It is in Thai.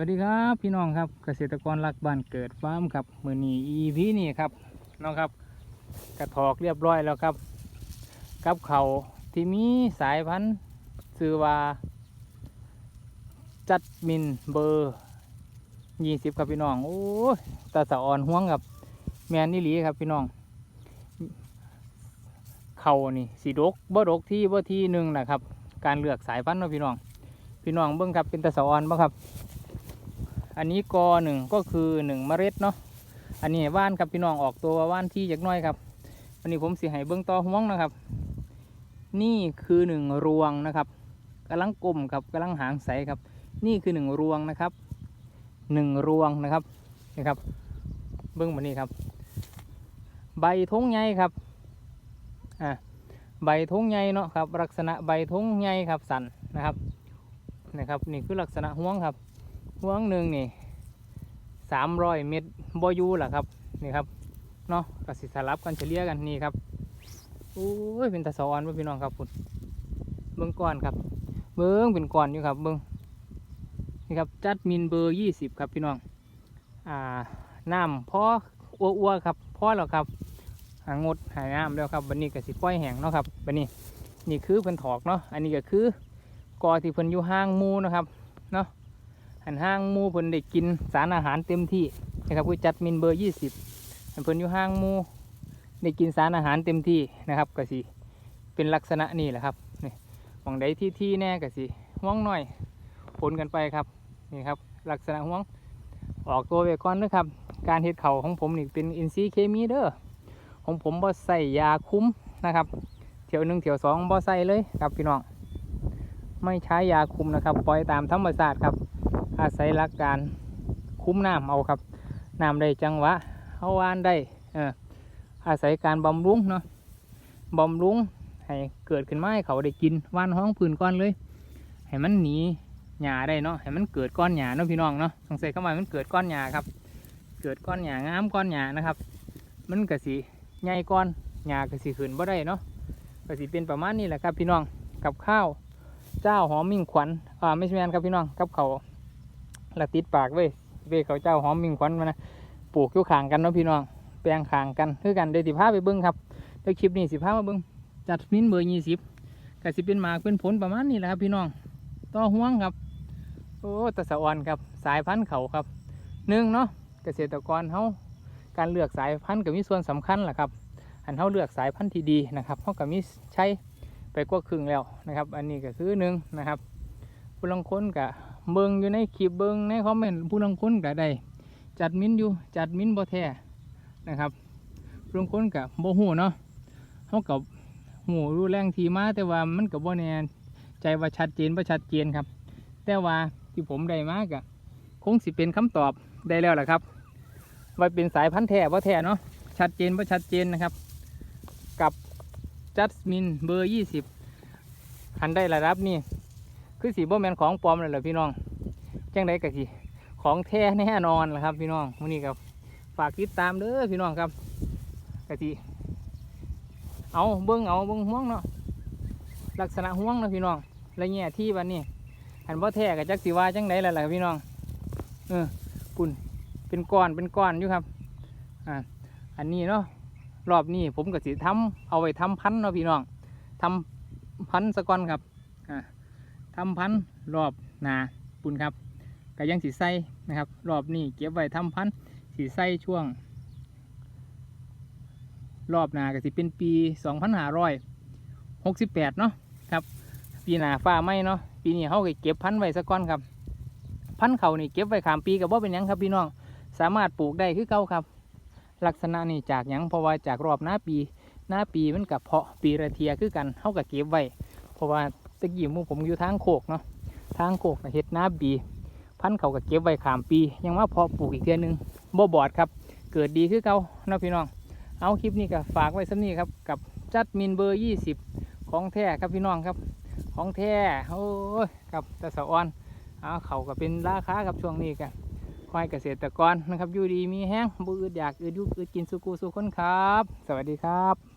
วัสดีครับพี่น้องครับเกษตรกรรักบ้านเกิดฟาร์มครับมือนี้ EP นี่ครับน้องครับกระถอกเรียบร้อยแล้วครับ กับเขาวที่มีสายพันธุ์ซื้อว่า จัดมินเบอร์ยี่สิบครับพี่น้องโอ้ยตาสะอ่อนห่วงครับแมนนี่หลีครับพี่น้อง เขานี่สีดกบ่ดกที่บ่ที่หนึ่งนะครับ การเลือกสายพันธุ์เนาะพี่น้อง พี่น้องเบิ้งครับเป็นตาสะอ่อนบ่ครับ อันนี้กอหนึ่งก็คือหนึ่งเมล็ดเนาะอันนี้ว่านครับพี่น้องออกตัวว่านที่จักน้อยครับ อันนี้ผมสิให้เบิ้องต่อห่วงนะครับ นี่คือหนึ่งรวงนะครับกำลังกลมครับกำลังหางใสครับ นี่คือหนึ่งรวงนะครับหนึ่งรวงนะครับนี่ครับ เบิ้องมานี่ครับ ใบทงใหญ่ครับอ่าใบทงใหญ่เนาะครับ ลักษณะใบทงใหญ่ครับสันนะครับนะครับ นี่คือลักษณะห่วงครับ ห่วงหนึ่งนี่สามร้อยเมตรบอยูแหละครับนี่ครับเนาะกสิสลับกันเฉลี่ยกันนี่ครับโอ้ยเป็นตะสอนว่าพี่น้องครับคุณเบิ้องก้อนครับ เบิ้องเป็นก้อนอยู่ครับเบิ้องนี่ครับจัดมินเบอร์ยี่สิบครับพี่น้องอ่าน้ำพออ้วๆครับพอแล้วครับหางดหายน้ำแล้วครับวันนี้ก็สิปล่อยแห้งเนาะครับวันนี้นี่คือเพิ่นถอกเนาะอันนี้ก็คือกอที่เพิ่นอยู่ห่างมูนะครับเนาะ หันห้างมูเพิ่นได้กินสารอาหารเต็มที่นะครับคือจัดมินเบอร์ยี่สิบเพิ่นอยู่ห้างมูได้กินสารอาหารเต็มที่นะครับก็สิเป็นลักษณะนี่แหละครับนี่หวังใดที่ที่แน่ก็สิห่วงหน่อยผลกันไปครับนี่ครับลักษณะห่วงออกตัวไปก่อนนะครับ การเฮ็ดเข่าของผมนี่เป็นอินทรีเคมีเด้อของผมบ่ใส่ยาคุ้มนะครับเที่ยวหนึ่งเที่ยวสองบ่ใส่เลยครับพี่น้องไม่ใช้ยาคุมนะครับ ปล่อยตามธรรมชาติครับ อาศัยหลักการคุ้มน้ำเอาครับน้ำได้จังหวะเอาวานได้เอออาศัยการบำรุงเนาะบำรุงให้เกิดขึ้นมาให้เขาได้กินวานห้องพื้นก้อนเลย ให้มันหนีหญ้าได้เนาะให้มันเกิดก้อนหญ้าเนาะพี่น้องเนาะสงสัยเข้ามามันเกิดก้อนหญ้าครับ เกิดก้อนหญ้างามก้อนหญ้านะครับ มันกะสีใหญ่ก้อนหญ้ากะสีขึ้นบ่ได้เนาะกะสีเป็นประมาณนี้แหละครับพี่น้องกับข้าวเจ้าหอมมิ่งขวัญอ่าไม่ใช่แมนครับพี่น้องกับเขา วละติดปากเว้ยเว้ยเขาเจ้าหอมมิงควันมานะปลูกอยู่ข้างกันเนาะพี่น้องแปลงข้างกันคือกันเดี๋ยวสิพาไปเบิ้งครับเดี๋ยวคลิปนี้สิพามาเบิ้งจัดมินเบอร์ยี่สิบก็สิเป็นหมากเป็นผลประมาณนี้แหละครับพี่น้องต่อห่วงครับโอ้ตะสะออนครับสายพันธุ์เขาครับหนึ่งเนาะเกษตรกรเขาการเลือกสายพันธุ์ก็มีส่วนสำคัญแหละครับอันเขาเลือกสายพันธุ์ที่ดีนะครับเขาก็มีใช้ไปกว่าครึ่งแล้วนะครับ อันนี้ก็คือหนึ่งนะครับผู้ลางค้นก็ เบิ่งอยู่ในคลิปเบิ่งในคอมเมนต์ผู้ลงคนก็ได้จัดมิ้นอยู่จัดมิ้นบ่แท้นะครับผู้ลงคนก็บ่ฮู้เนาะเฮากับฮู้รู้แรงทีมาแต่ว่ามันก็บ่แน่ใจว่าชัดเจนบ่ชัดเจนครับ แต่ว่าที่ผมได้มาก็คงสิเป็นคำตอบได้แล้วล่ะครับ ว่าเป็นสายพันธุ์แท้บ่แท้เนาะชัดเจนบ่ชัดเจนนะครับ กับจัดมินเบอร์20คันได้ระดับนี้ คือสีบ่แมนของปลอมเลยเหรอพี่น้องจังไดกะสิของแท้แน่นอนแหละครับ พี่น้องวันนี้ครับฝากติดตามเด้อพี่น้องครับกะสิเอาเบิ้งเอาเบิ้งห่วงเนาะลักษณะห่วงนะพี่น้องและแง่ที่วันนี้หันบ่แท้กับจักสีว่าจังไดล่ะล่ะพี่น้องเออปุ่นเป็นก้อนเป็นก้อนอยู่ครับอ่าอันนี้เนาะรอบนี้ผมก็สิทำเอาไว้ทำพันเนาะพี่น้องทำพันสะก้อนครับ ทำพันธุ์รอบหนาปุ่นครับก็ยังสีใส่นะครับ รอบนี้เก็บไว้ทำพันธุ์สีใส่ช่วง รอบหนาก็สิเป็นปี 2568 เนาะครับ ปีหนาฟ้าไหมเนาะปีนี้เขาก็เก็บพันธุ์ไว้สักก้อนครับ พันธุ์เขานี่เก็บไว้ขามปีกับว่าเป็นยังครับพี่น้องสามารถปลูกได้คือเก่าครับ ลักษณะนี่จากยังเพราะว่าจากรอบหน้าปีหน้าปีมันกับเพาะปีละเทียคือกันเขาก็เก็บไว้เพราะว่า ตะกี้มูผมอยู่ทางโคกเนาะทางโคกเฮ็ดนาบี พันเขาก็เก็บไว้ขามปี ยังมาเพาะปลูกอีกเทื่อนึงบ่บอดครับ เกิดดีคือเก่าเนาะพี่น้อง เอาคลิปนี้ก็ฝากไว้สักนี้ครับกับจัดมินเบอร์20ของแท้ครับพี่น้องครับ ของแท้โอ้ยกับตะสะออนเอาเขาก็เป็นราคาครับช่วงนี้กันควายเกษตรกรนะครับอยู่ดีมีแห้งบ่อืดอยากอืดยุกอืดกินสุกูสุคนครับ สวัสดีครับ